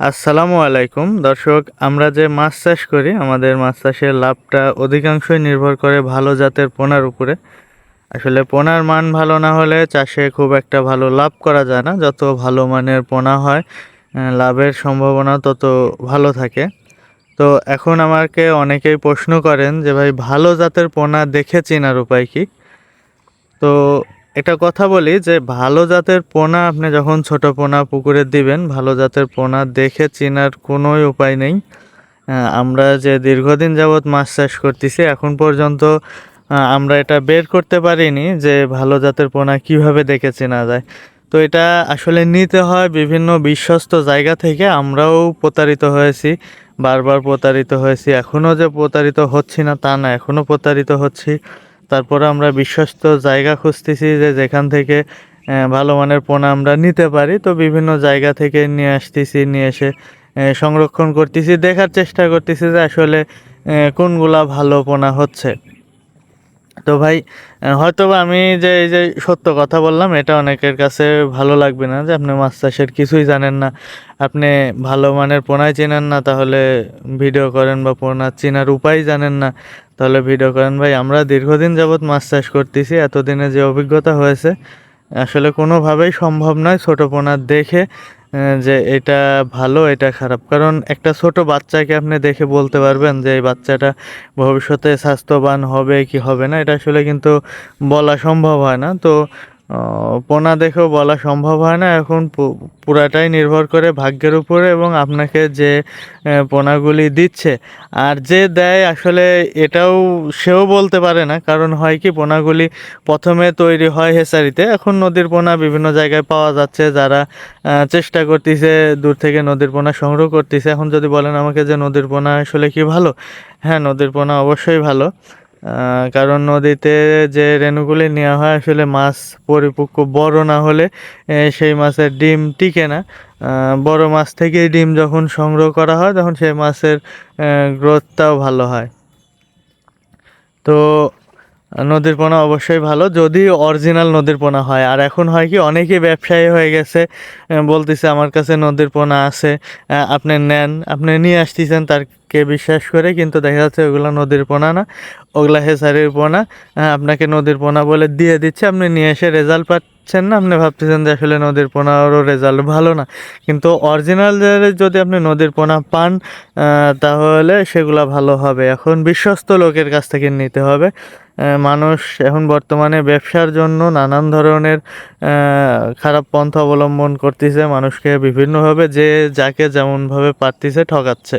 আসসালামু আলাইকুম। দর্শক, আমরা যে মাছ চাষ করি, আমাদের মাছ চাষের লাভটা অধিকাংশই নির্ভর করে ভালো জাতের পোনার উপরে। আসলে পোনার মান ভালো না হলে চাষে খুব একটা ভালো লাভ করা যায় না। যত ভালো মানের পোনা হয় লাভের সম্ভাবনা তত ভালো থাকে। তো এখন আমাকে অনেকেই প্রশ্ন করেন যে, ভাই, ভালো জাতের পোনা দেখে চেনার উপায় কি? তো একটা কথা বলি যে ভালো জাতের পোনা আপনি যখন ছোট পোনা পুকুরে দিবেন, ভালো জাতের পোনা দেখে চেনার কোনোই উপায় নেই। আমরা যে দীর্ঘদিন যাবৎ মাছ চাষ করতেছি, এখন পর্যন্ত আমরা এটা বের করতে পারিনি যে ভালো জাতের পোনা কীভাবে দেখে চেনা যায়। তো এটা আসলে নিতে হয় বিভিন্ন বিশ্বস্ত জায়গা থেকে, আমরাও প্রতারিত হয়েছি, বারবার প্রতারিত হয়েছি এখনও যে প্রতারিত হচ্ছি না তা না এখনও প্রতারিত হচ্ছি। তারপরে আমরা বিশ্বস্ত জায়গা খুঁজতেছি যে যেখান থেকে ভালো মানের পোনা আমরা নিতে পারি। তো বিভিন্ন জায়গা থেকে নিয়ে আসতেছি, নিয়ে এসে সংরক্ষণ করতেছি, দেখার চেষ্টা করতেছি যে আসলে কোনগুলা ভালো পোনা হচ্ছে। তো ভাই আহ, হয়তোবা আমি যে এই যে সত্য কথা বললাম এটা অনেকের কাছে ভালো লাগবে না যে আপনি মাছ চাষের কিছুই জানেন না। আপনি ভালো মানের পোনাই চেনেন না তাহলে ভিডিও করেন বা পোনা চেনার উপায় জানেন না। তাহলে ভিডিও করেন ভাই আমরা দীর্ঘদিন যাবৎ মাছ চাষ করতেছি এতদিনে যে অভিজ্ঞতা হয়েছে আসলে কোনোভাবেই সম্ভব নয় ছোটো পোনা দেখে। যে এটা ভালো, এটা খারাপ। কারণ একটা ছোট বাচ্চাকে আপনি দেখে বলতে পারবেন যে এই বাচ্চাটা ভবিষ্যতে স্বাস্থ্যবান হবে কি হবে না, এটা আসলে কিন্তু বলা সম্ভব হয় না। তো পোনা দেখেও বলা সম্ভব হয় না। এখন পুরাটাই নির্ভর করে ভাগ্যের উপরে এবং আপনাকে যে পোনাগুলি দিচ্ছে। আর যে দেয় আসলে এটাও সেও বলতে পারে না। কারণ হয় কি পোনাগুলি প্রথমে তৈরি হয় হেসারিতে। এখন নদীর পোনা বিভিন্ন জায়গায় পাওয়া যাচ্ছে। যারা চেষ্টা করতেছে, দূর থেকে নদীর পোনা সংগ্রহ করতেছে। এখন যদি বলেন আমাকে যে নদীর পোনা আসলে কি ভালো? হ্যাঁ নদীর পোনা অবশ্যই ভালো। কারণ নদীতে যে রেণুগুলি নেওয়া হয়, আসলে মাছ পরিপক্ক বড় না হলে সেই মাছের ডিম টিকে না। বড় মাছ থেকে ডিম যখন সংগ্রহ করা হয়, তখন সেই মাছের গ্রোথটাও ভালো হয়। তো নদীর পোনা অবশ্যই ভালো। যদি অরিজিনাল নদীর পোনা হয়, আর এখন হয় কি অনেকেই ব্যবসায়ী হয়ে গেছে বলতেছে আমার কাছে নদীর পোনা আছে আপনি নেন, আপনি নিয়ে আসতেছেন তারকে বিশ্বাস করে, কিন্তু দেখা যাচ্ছে ওগুলো নদীর পোনা না, ওগুলা হেসারির পোনা আপনাকে নদীর পোনা বলে দিয়ে দিচ্ছে, আপনি নিয়ে এসে রেজাল্ট না, আপনি ভাবতেছেন যে আসলে নদীর পোনারও রেজাল্ট ভালো না। কিন্তু অরিজিনাল যদি আপনি নদীর পোনা পান তাহলে সেগুলা ভালো হবে। এখন বিশ্বস্ত লোকের কাছ থেকে নিতে হবে। মানুষ এখন বর্তমানে ব্যবসার জন্য নানান ধরনের খারাপ পন্থা অবলম্বন করতেছে। মানুষকে বিভিন্নভাবে যে যাকে যেমনভাবে পারতেছে ঠকাচ্ছে।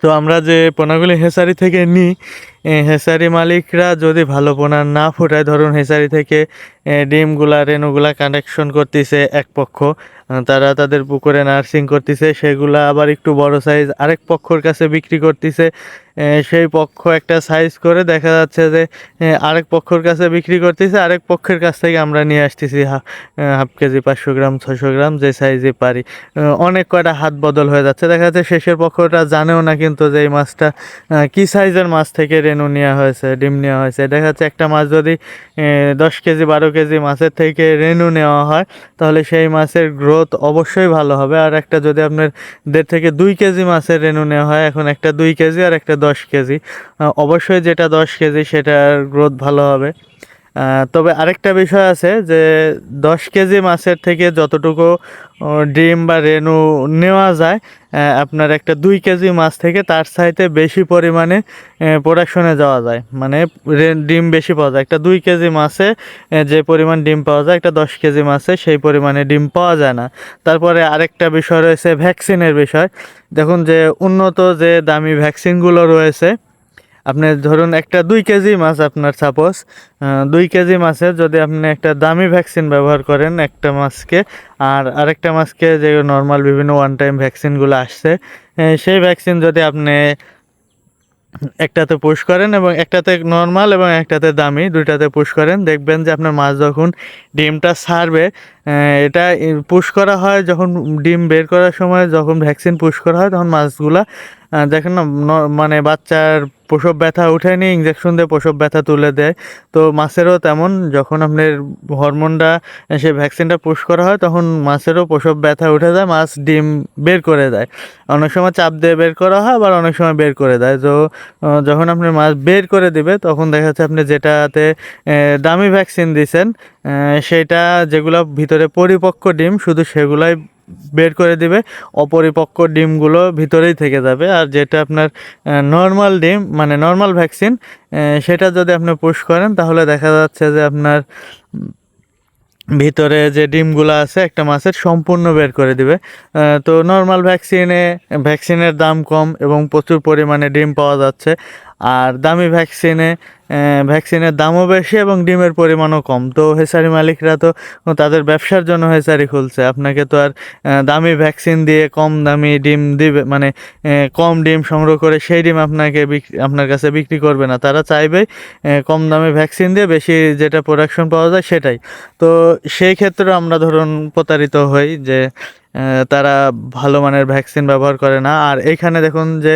তো আমরা যে পোনাগুলি হেসারি থেকে নিই হেসারি মালিকরা যদি ভালো পোনা না ফুটায়, ধরুন হেসারি থেকে ডিমগুলা, রেণুগুলা কানেকশন করতেছে এক পক্ষ তারা তাদের পুকুরে নার্সিং করতেছে, সেগুলা আবার একটু বড় সাইজ আরেক পক্ষর কাছে বিক্রি করতেছে সেই পক্ষ একটা সাইজ করে দেখা যাচ্ছে যে আরেক পক্ষর কাছে বিক্রি করতেছে, আরেক পক্ষের কাছ থেকে আমরা নিয়ে আসতেছি হাফ কেজি, পাঁচশো গ্রাম ছশো গ্রাম, যে সাইজে পারি। অনেক কয়টা হাত বদল হয়ে যাচ্ছে। দেখা যাচ্ছে শেষের পক্ষটা জানেও না কিন্তু যে এই মাছটা কী সাইজের মাছ থেকে রেণু নেওয়া হয়েছে, ডিম নেওয়া হয়েছে। দেখা যাচ্ছে একটা মাছ যদি দশ কেজি, বারো কেজি মাছের থেকে রেনু নেওয়া হয়, তাহলে সেই মাছের গ্রোথ অবশ্যই ভালো হবে। আর একটা যদি আপনার দেড় থেকে দুই কেজি মাছের রেনু নেওয়া হয়, এখন একটা দুই কেজি আর একটা দশ কেজি। অবশ্যই যেটা দশ কেজি, সেটার গ্রোথ ভালো হবে। তবে আরেকটা বিষয় আছে যে দশ কেজি মাছের থেকে যতটুকু ডিম বা রেনু নেওয়া যায় আপনার একটা দুই কেজি মাছ থেকে তার চাইতে বেশি পরিমাণে প্রোডাকশনে যাওয়া যায়। মানে ডিম বেশি পাওয়া যায়। একটা দুই কেজি মাছে যে পরিমাণ ডিম পাওয়া যায়, একটা দশ কেজি মাছে, সেই পরিমাণে ডিম পাওয়া যায় না। তারপরে আরেকটা বিষয় রয়েছে ভ্যাকসিনের বিষয়। দেখুন যে উন্নত যে দামি ভ্যাকসিনগুলো রয়েছে আপনি ধরুন একটা দুই কেজি মাছ আপনার সাপোজ দুই কেজি মাছের যদি আপনি একটা দামি ভ্যাকসিন ব্যবহার করেন একটা মাছকে, আর আরেকটা মাছকে যে নর্মাল বিভিন্ন ওয়ান টাইম ভ্যাকসিনগুলো আসছে সেই ভ্যাকসিন যদি আপনি একটাতে পুশ করেন এবং একটাতে নর্মাল এবং একটাতে দামি দুইটাতে পুশ করেন, দেখবেন যে আপনার মাছ যখন ডিমটা ছাড়বে এটা পুশ করা হয় যখন ডিম বের করার সময় যখন ভ্যাকসিন পুশ করা হয় তখন মাছগুলা দেখেন না মানে বাচ্চার প্রসব ব্যথা উঠে নিয়ে ইঞ্জেকশন দিয়ে প্রসব ব্যথা তুলে দেয়। তো মাছেরও তেমন যখন আপনার হরমোনটা সে ভ্যাকসিনটা পুশ করা হয় তখন মাছেরও প্রসব ব্যথা উঠে যায় মাছ ডিম বের করে দেয়। অনেক সময় চাপ দিয়ে বের করা হয় আবার অনেক সময় বের করে দেয়। তো যখন আপনি মাছ বের করে দিবে তখন দেখা যাচ্ছে আপনি যেটাতে দামি ভ্যাকসিন আহ, সেটা যেগুলো ভিতরে পরিপক্ক ডিম, শুধু সেগুলাই বের করে দিবে। অপরিপক্ক ডিমগুলো ভিতরেই থেকে যাবে। আর যেটা আপনার নর্মাল ডিম মানে নর্মাল ভ্যাকসিন সেটা যদি আপনি পুশ করেন, তাহলে দেখা যাচ্ছে যে আপনার ভিতরে যে ডিমগুলো আছে, একটা মাছের সম্পূর্ণ বের করে দিবে। তো নর্মাল ভ্যাকসিনে ভ্যাকসিনের দাম কম এবং প্রচুর পরিমাণে ডিম পাওয়া যাচ্ছে। আর দামি ভ্যাকসিনে ভ্যাকসিনের দামও বেশি এবং ডিমের পরিমাণও কম। তো হেসারি মালিকরা তো তাদের ব্যবসার জন্য হেসারি খুলছে। আপনাকে তো আর দামি ভ্যাকসিন দিয়ে কম দামি ডিম দিবে মানে কম ডিম সংগ্রহ করে সেই ডিম আপনাকে আপনার কাছে বিক্রি করবে না। তারা চাইবে কম দামে ভ্যাকসিন দিয়ে বেশি যেটা প্রোডাকশন পাওয়া যায় সেটাই। তো সেই ক্ষেত্রে আমরা ধরুন প্রতারিত হই যে তারা ভালো মানের ভ্যাকসিন ব্যবহার করে না। আর এইখানে দেখুন যে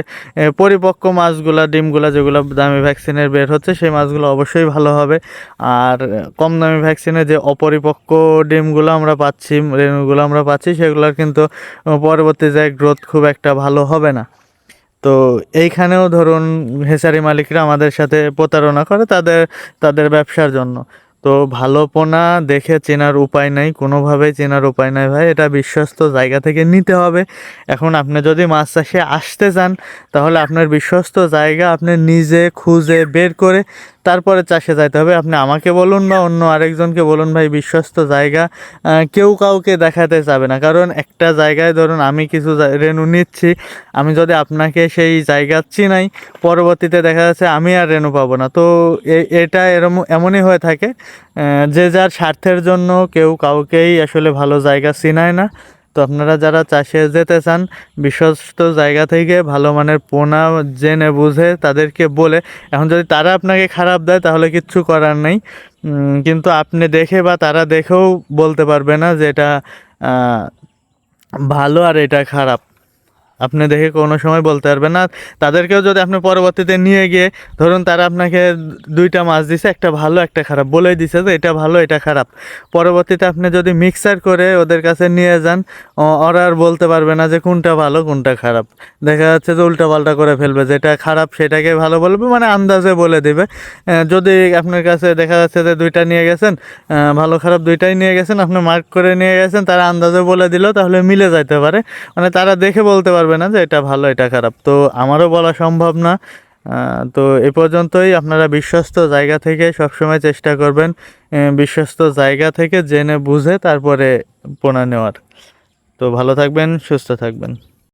পরিপক্ক মাছগুলা, ডিমগুলা যেগুলো দামি ভ্যাকসিনের বের হচ্ছে, সেই মাছগুলো অবশ্যই ভালো হবে। আর কম দামি ভ্যাকসিনে যে অপরিপক্ক ডিমগুলো আমরা পাচ্ছি, রেণুগুলো আমরা পাচ্ছি, সেগুলোর কিন্তু পরবর্তী যে গ্রোথ খুব একটা ভালো হবে না। তো এইখানেও ধরুন হেসারি মালিকরা আমাদের সাথে প্রতারণা করে তাদের তাদের ব্যবসার জন্য। তো ভালো পোনা দেখে চেনার উপায় নাই, কোনোভাবেই চেনার উপায় নাই ভাই, এটা বিশ্বস্ত জায়গা থেকে নিতে হবে। এখন আপনি যদি মাছ চাষে আসতে চান, তাহলে আপনার বিশ্বস্ত জায়গা আপনি নিজে খুঁজে বের করে তারপরে চাষে যাইতে হবে। আপনি আমাকে বলুন বা অন্য আরেকজনকে বলুন ভাই, বিশ্বস্ত জায়গা কেউ কাউকে দেখাতে যাবে না। কারণ একটা জায়গায় ধরুন আমি কিছু রেনু নিচ্ছি, আমি যদি আপনাকে সেই জায়গা চিনাই, পরবর্তীতে দেখা যাচ্ছে আমি আর রেনু পাবো না। তো এটা এরম, এমনই হয়ে থাকে যে যার স্বার্থের জন্য কেউ কাউকেই আসলে ভালো জায়গা চিনায় না। তো আপনারা যারা চাষে যেতে চান, বিশ্বস্ত জায়গা থেকে ভালো মানের পোনা জেনে বুঝে তাদেরকে বলে, এখন যদি তারা আপনাকে খারাপ দেয় তাহলে কিচ্ছু করার নেই। কিন্তু আপনি দেখে বা তারা দেখেও বলতে পারবে না যে এটা ভালো আর এটা খারাপ। আপনি দেখে কোনো সময় বলতে পারবেন না। তাদেরকেও যদি আপনি পরবর্তীতে নিয়ে গিয়ে, ধরুন তারা আপনাকে দুইটা মাছ দিছে, একটা ভালো, একটা খারাপ বলে দিছে যে এটা ভালো, এটা খারাপ। পরবর্তীতে আপনি যদি মিক্সার করে ওদের কাছে নিয়ে যান ওরা আর বলতে পারবে না যে কোনটা ভালো, কোনটা খারাপ। দেখা যাচ্ছে যে উল্টাপাল্টা করে ফেলবে, যেটা খারাপ সেটাকে ভালো বলবে মানে আন্দাজে বলে দিবে। যদি আপনার কাছে দেখা যাচ্ছে যে দুইটা নিয়ে গেছেন ভালো, খারাপ দুইটাই নিয়ে গেছেন, আপনি মার্ক করে নিয়ে গেছেন, তারা আন্দাজে বলে দিল তাহলে মিলে যাইতে পারে। মানে তারা দেখে বলতে পারবে না যে এটা ভালো, এটা খারাপ। তো আমারও বলা সম্ভব না। তো এ পর্যন্তই। আপনারা বিশ্বস্ত জায়গা থেকে সবসময় চেষ্টা করবেন বিশ্বস্ত জায়গা থেকে জেনে বুঝে তারপরে পোনা নেওয়ার। তো ভালো থাকবেন, সুস্থ থাকবেন।